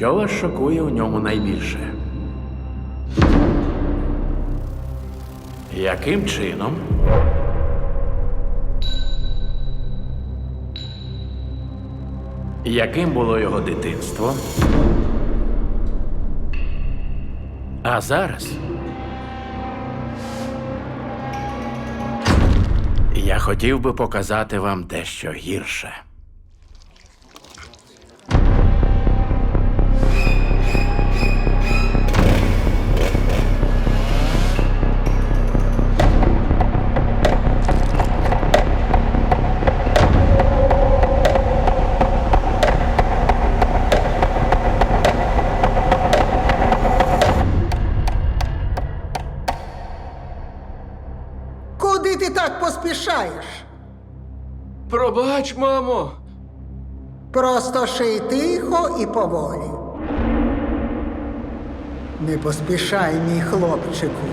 Що вас шокує у ньому найбільше? Яким чином? Яким було його дитинство? А зараз я хотів би показати вам дещо гірше. Ти так поспішаєш? Пробач, мамо. Просто ший тихо і поволі. Не поспішай, мій хлопчику.